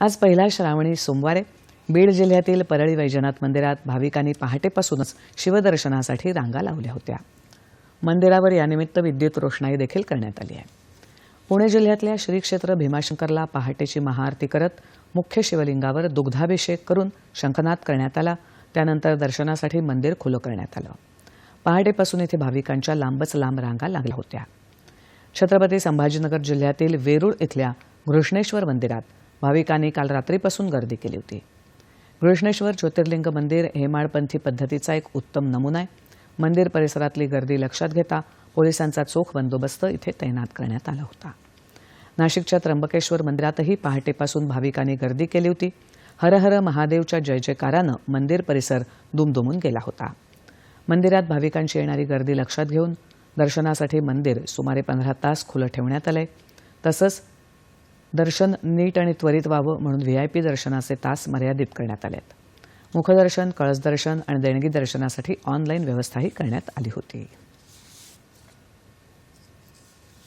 आज पहिला श्रावणी सोमवार आहे. बीड जिल्ह्यातील परळी वैजनाथ मंदिरात भाविकांनी पहाटेपासूनच शिवदर्शनासाठी रांगा लावल्या होत्या. मंदिरावर यानिमित्त विद्युत रोषणाई देखील करण्यात आली आहे. पुणे जिल्ह्यातल्या श्री क्षेत्र भीमाशंकरला पहाटेची महाआरती करत मुख्य शिवलिंगावर दुग्धाभिषेक करून शंखनाद करण्यात आला. त्यानंतर दर्शनासाठी मंदिर खुलं करण्यात आलं. पहाटेपासून इथे भाविकांच्या लांबच लांब रांगा लागल्या होत्या. छत्रपती संभाजीनगर जिल्ह्यातील वेरूळ इथल्या घृष्णेश्वर मंदिरात भाविकांनी काल रात्रीपासून गर्दी केली होती. घृष्णेश्वर ज्योतिर्लिंग मंदिर हेमाडपंथी पद्धतीचा एक उत्तम नमुना आहे. मंदिर परिसरातली गर्दी लक्षात घेता पोलिसांचा चोख बंदोबस्त इथे तैनात करण्यात आला होता. नाशिकच्या त्र्यंबकेश्वर मंदिरातही पहाटेपासून भाविकांनी गर्दी केली होती. हर हर महादेवच्या जय जयकारानं मंदिर परिसर दुमदुमून गेला होता. मंदिरात भाविकांची येणारी गर्दी लक्षात घेऊन दर्शनासाठी मंदिर सुमारे पंधरा तास खुलं ठेवण्यात आलंय. तसंच दर्शन नीट आणि त्वरित व्हावं म्हणून व्ही आय पी दर्शनाचे तास मर्यादित करण्यात आले आहेत मुखदर्शन कळसदर्शन आणि देणगी दर्शनासाठी ऑनलाईन व्यवस्थाही करण्यात आली होती.